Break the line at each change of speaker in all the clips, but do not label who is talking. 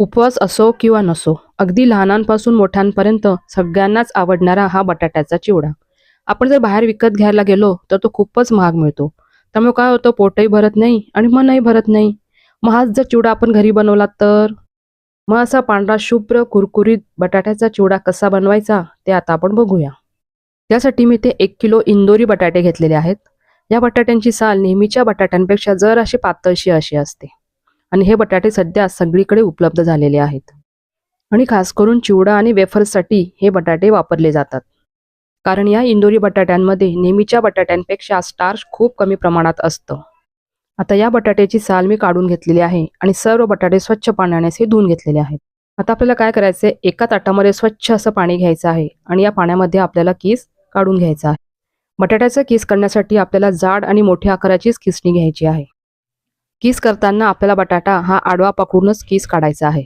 उपवास असो किंवा नसो अगदी लहानांपासून मोठ्यांपर्यंत सगळ्यांनाच आवडणारा हा बटाट्याचा चिवडा. आपण जर बाहेर विकत घ्यायला गेलो तर तो खूपच महाग मिळतो. त्यामुळे काय होतं पोटही भरत नाही आणि मनही भरत नाही. मग हाच जर चिवडा आपण घरी बनवला तर? मग असा पांढरा शुभ्र कुरकुरीत बटाट्याचा चिवडा कसा बनवायचा ते आता आपण बघूया. त्यासाठी मी ते एक किलो इंदोरी बटाटे घेतलेले आहेत. या बटाट्यांची साल नेहमीच्या बटाट्यांपेक्षा जर अशी पातळशी अशी असते. आणि हे बटाटे सध्या सगळीकडे उपलब्ध झालेले आहेत. आणि खास करून चिवडा आणि वेफर्ससाठी हे बटाटे वापरले जातात. कारण या इंदोरी बटाट्यांमध्ये नेहमीच्या बटाट्यांपेक्षा स्टार्च खूप कमी प्रमाणात असतं. आता या बटाट्याची साल मी काढून घेतलेली आहे आणि सर्व बटाटे स्वच्छ पाण्याने असे धुवून घेतलेले आहेत. आता आपल्याला काय करायचं आहे एका ताटामध्ये स्वच्छ असं पाणी घ्यायचं आहे आणि या पाण्यामध्ये आपल्याला किस काढून घ्यायचा आहे. बटाट्याचा किस करण्यासाठी आपल्याला जाड आणि मोठ्या आकाराचीच किसणी घ्यायची आहे. किस करताना आपल्याला बटाटा हा आडवा पकडूनच किस काढायचा आहे.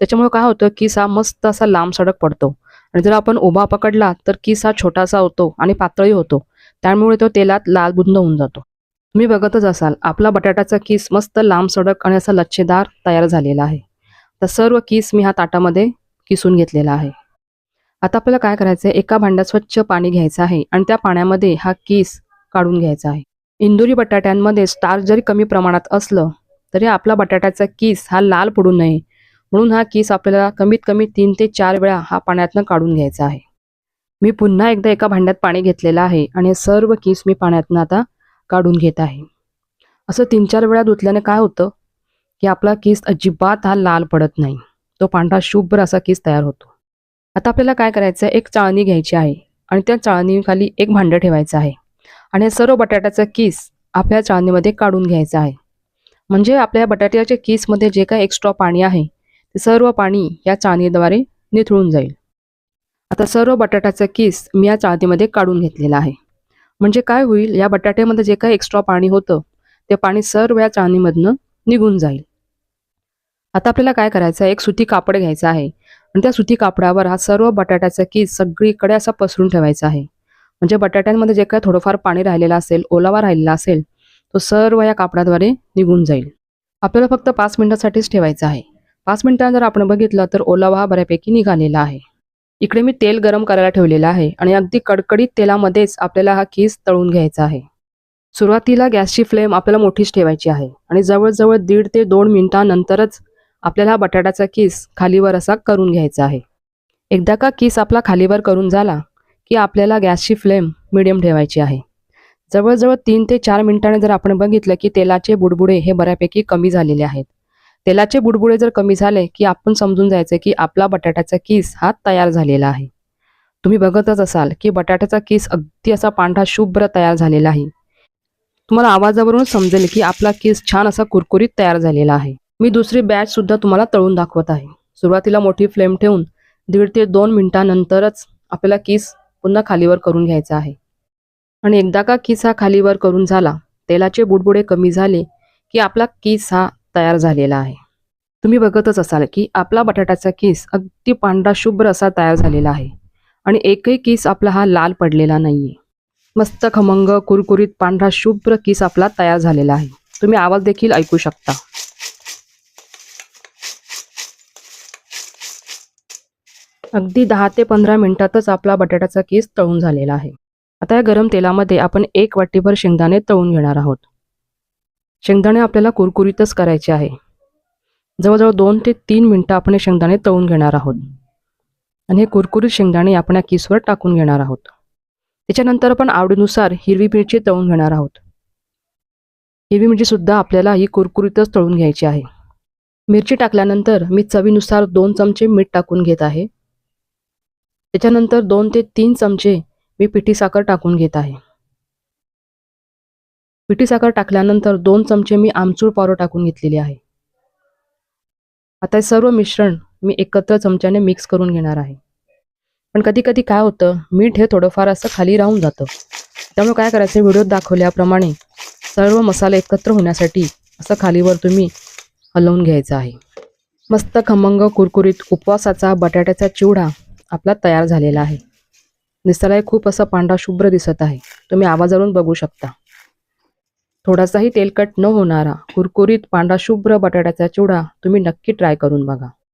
त्याच्यामुळे काय होतं किस हा मस्त असा लांब सडक पडतो. आणि जर आपण उभा पकडला तर किस हा छोटासा होतो आणि पातळी होतो. त्यामुळे तो तेलात लालबुंद होऊन जातो. तुम्ही बघतच असाल आपला बटाट्याचा किस मस्त लांब सडक आणि असा लच्छेदार तयार झालेला आहे. तर सर्व किस मी हा ताटामध्ये किसून घेतलेला आहे. आता आपल्याला काय करायचं आहे एका भांड्यात स्वच्छ पाणी घ्यायचं आहे आणि त्या पाण्यामध्ये हा किस काढून घ्यायचा आहे. इंदुरी बटाट्यांमध्ये स्टार्च जरी कमी प्रमाणात असलं तरी आपला बटाट्याचा किस हा लाल पडू नये. म्हणून हा किस आपल्याला कमीत कमी तीन ते चार वेळा हा पाण्यातनं काढून घ्यायचा आहे. मी पुन्हा एकदा एका भांड्यात पाणी घेतलेलं आहे आणि सर्व किस मी पाण्यातनं आता काढून घेत आहे. असं तीन चार वेळा धुतल्याने काय होतं? की आपला किस अजिबात हा लाल पडत नाही. तो पांढरा शुभ्र असा किस तयार होतो. आता आपल्याला काय करायचं आहे एक चाळणी घ्यायची आहे आणि त्या चाळणीखाली एक भांडं ठेवायचं आहे. आणि हे सर्व बटाट्याचा किस आपल्या चाळणीमध्ये काढून घ्यायचा आहे. म्हणजे आपल्या बटाट्याच्या किसमध्ये जे काही एक्स्ट्रा पाणी आहे ते सर्व पाणी या चाळणीद्वारे निथळून जाईल. आता सर्व बटाट्याचा किस मी या चाळणीमध्ये काढून घेतलेला आहे. म्हणजे काय होईल या बटाट्यामध्ये जे काही एक्स्ट्रा पाणी होतं ते पाणी सर्व या चाळणीमधनं निघून जाईल. आता आपल्याला काय करायचं आहे एक सुती कापड घ्यायचं आहे. आणि त्या सुती कापडावर हा सर्व बटाट्याचा किस सगळीकडे असा पसरून ठेवायचा आहे. म्हणजे बटाट्यांमध्ये जे काय थोडंफार पाणी राहिलेलं असेल ओलावा राहिलेला असेल तो सर्व या कापडाद्वारे निघून जाईल. आपल्याला फक्त पाच मिनिटासाठीच ठेवायचं आहे. पाच मिनिटां जर आपण बघितलं तर ओलावा हा बऱ्यापैकी निघालेला आहे. इकडे मी तेल गरम करायला ठेवलेलं आहे आणि अगदी कडकडीत तेलामध्येच आपल्याला हा खीस तळून घ्यायचा आहे. सुरुवातीला गॅसची फ्लेम आपल्याला मोठीच ठेवायची आहे आणि जवळजवळ दीड ते दोन मिनिटांनंतरच आपल्याला हा बटाट्याचा किस खालीवर असा करून घ्यायचा आहे. एकदा का किस आपला खालीवर करून झाला की आपल्याला गॅसची फ्लेम मिडियम ठेवायची आहे. जवळजवळ तीन ते चार मिनिटांनी जर आपण बघितलं की तेलाचे बुडबुडे हे बऱ्यापैकी कमी झालेले आहेत. तेलाचे बुडबुडे जर कमी झाले की आपण समजून जायचं की आपला बटाट्याचा किस हा तयार झालेला आहे. तुम्ही बघतच असाल की बटाट्याचा किस अगदी असा पांढरा शुभ्र तयार झालेला आहे. तुम्हाला आवाजावरूनच समजेल की आपला किस छान असा कुरकुरीत तयार झालेला आहे. मी दुसरी बॅच सुद्धा तुम्हाला तळून दाखवत आहे. सुरुवातीला मोठी फ्लेम ठेवून दीड ते दोन मिनिटांनंतरच आपल्याला किस पुन्हा खालीवर करून घ्यायचा आहे. आणि एकदा का किस हा खालीवर करून झाला तेलाचे बुडबुडे कमी झाले की आपला किस हा तयार झालेला आहे. तुम्ही बघतच असाल की आपला बटाट्याचा किस अगदी पांढरा शुभ्र असा तयार झालेला आहे. आणि एकही किस आपला हा लाल पडलेला नाहीये. मस्त खमंग कुरकुरीत पांढरा शुभ्र किस आपला तयार झालेला आहे. तुम्ही आवाज देखील ऐकू शकता. अगदी दहा ते पंधरा मिनिटातच आपला बटाट्याचा केस तळून झालेला आहे. आता या गरम तेलामध्ये आपण एक वाटीभर शेंगदाणे तळून घेणार आहोत. शेंगदाणे आपल्याला कुरकुरीतच करायचे आहे. जवळजवळ दोन ते तीन मिनटं आपण हे शेंगदाणे तळून घेणार आहोत. आणि हे कुरकुरीत शेंगदाणे आपण या किसवर टाकून घेणार आहोत. त्याच्यानंतर आपण आवडीनुसार हिरवी मिरची तळून घेणार आहोत. हिरवी मिरची सुद्धा आपल्याला ही कुरकुरीतच तळून घ्यायची आहे. मिरची टाकल्यानंतर मी चवीनुसार दोन चमचे मीठ टाकून घेत आहे. त्याच्यानंतर दोन ते तीन चमचे मी पिठी साखर टाकून घेत आहे. पिठी साखर टाकल्यानंतर दोन चमचे मी आमचूर पावडर टाकून घेतलेली आहे. आता हे सर्व मिश्रण मी एकत्र चमच्याने मिक्स करून घेणार आहे. पण कधी कधी काय होतं मीठ हे थोडंफार असं खाली राहून जातं. त्यामुळे काय करायचं व्हिडिओत दाखवल्याप्रमाणे सर्व मसाले एकत्र होण्यासाठी असं खालीवर तुम्ही हलवून घ्यायचं आहे. मस्त खमंग कुरकुरीत उपवासाचा बटाट्याचा चिवडा आपला तयार झालेला आहे. निसराय खूप असा पांढरा शुभ्र दिसत आहे. तुम्ही आवाजावरून बघू शकता. थोडासाही तेलकट न होणारा कुरकुरीत पांढरा शुभ्र बटाट्याचा चिवडा तुम्ही नक्की ट्राय करून बघा.